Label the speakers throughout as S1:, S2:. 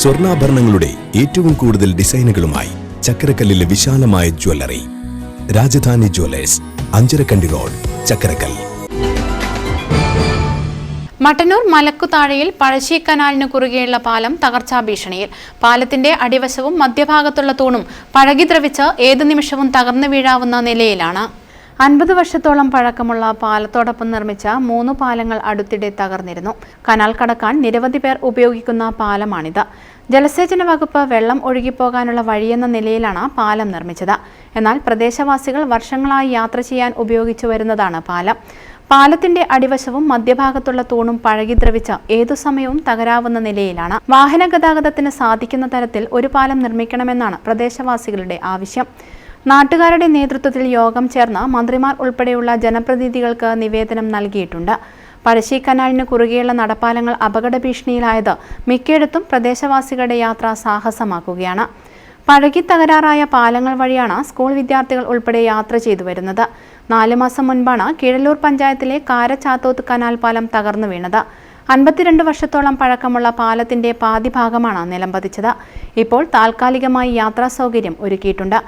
S1: സ്വർണാഭരണങ്ങളുടെ ഏറ്റവും കൂടുതൽ ഡിസൈനുകളുമായി ചക്കരക്കല്ലിലെ വിശാലമായ jewellery. Rajadhani jewellers Anjarakandy road Chakkarakkal
S2: Mattannur മലക്കുതാഴയിൽ Pazhassi കനാലിന് കുറുകെയുള്ള പാലം തകർച്ചാ ഭീഷണിയിൽ. പാലത്തിന്റെ അടിവശവും മധ്യഭാഗത്തുള്ള തൂണും പഴകി ദ്രവിച്ച് ഏതു നിമിഷവും തകർന്നു വീഴാവുന്ന നിലയിലാണ്. അൻപത് വർഷത്തോളം പഴക്കമുള്ള പാലത്തോടൊപ്പം നിർമ്മിച്ച മൂന്ന് പാലങ്ങൾ അടുത്തിടെ തകർന്നിരുന്നു. കനാൽ കടക്കാൻ നിരവധി പേർ ഉപയോഗിക്കുന്ന പാലമാണിത്. ജലസേചന വകുപ്പ് വെള്ളം ഒഴുകിപ്പോകാനുള്ള വഴിയെന്ന നിലയിലാണ് പാലം നിർമ്മിച്ചത്. എന്നാൽ പ്രദേശവാസികൾ വർഷങ്ങളായി യാത്ര ചെയ്യാൻ ഉപയോഗിച്ചു വരുന്നതാണ് പാലം. പാലത്തിന്റെ അടിവശവും മധ്യഭാഗത്തുള്ള തൂണും പഴകി ദ്രവിച്ച് ഏതു സമയവും തകരാവുന്ന നിലയിലാണ്. വാഹന ഗതാഗതത്തിന് സാധിക്കുന്ന തരത്തിൽ ഒരു പാലം നിർമ്മിക്കണമെന്നാണ് പ്രദേശവാസികളുടെ ആവശ്യം. നാട്ടുകാരുടെ നേതൃത്വത്തിൽ യോഗം ചേർന്ന് മന്ത്രിമാർ ഉൾപ്പെടെയുള്ള ജനപ്രതിനിധികൾക്ക് നിവേദനം നൽകിയിട്ടുണ്ട്. പഴശ്ശി കനാലിന് കുറുകെയുള്ള നടപ്പാലങ്ങൾ അപകട ഭീഷണിയിലായത് മിക്കയിടത്തും പ്രദേശവാസികളുടെ യാത്ര സാഹസമാക്കുകയാണ്. പഴകി തകരാറായ പാലങ്ങൾ വഴിയാണ് സ്കൂൾ വിദ്യാർത്ഥികൾ ഉൾപ്പെടെ യാത്ര ചെയ്തു വരുന്നത്. നാല് മാസം മുൻപാണ് കീഴല്ലൂർ പഞ്ചായത്തിലെ കാരച്ചാത്തോത്ത് കനാൽ പാലം തകർന്നു വീണത്. അൻപത്തിരണ്ട് വർഷത്തോളം പഴക്കമുള്ള പാലത്തിന്റെ പാതിഭാഗമാണ് നിലംപതിച്ചത്. ഇപ്പോൾ താൽക്കാലികമായി യാത്രാ സൗകര്യം ഒരുക്കിയിട്ടുണ്ട്.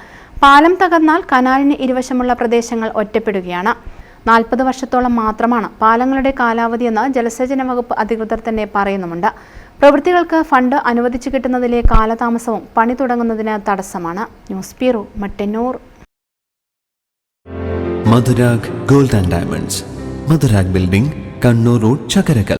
S2: പാലം തകർന്നാൽ കനാലിന് ഇരുവശമുള്ള പ്രദേശങ്ങൾ ഒറ്റപ്പെടുകയാണ്. നാൽപ്പത് വർഷത്തോളം മാത്രമാണ് പാലങ്ങളുടെ കാലാവധി എന്ന് ജലസേചന വകുപ്പ് അധികൃതർ തന്നെ പറയുന്നുമുണ്ട്. പ്രവൃത്തികൾക്ക് ഫണ്ട് അനുവദിച്ചു കിട്ടുന്നതിലെ കാലതാമസവും പണി തുടങ്ങുന്നതിന് തടസ്സമാണ്. News bureau Mattannur.
S3: Madhurag gold and diamonds. Madhurag building Kannur road Chakkarakkal.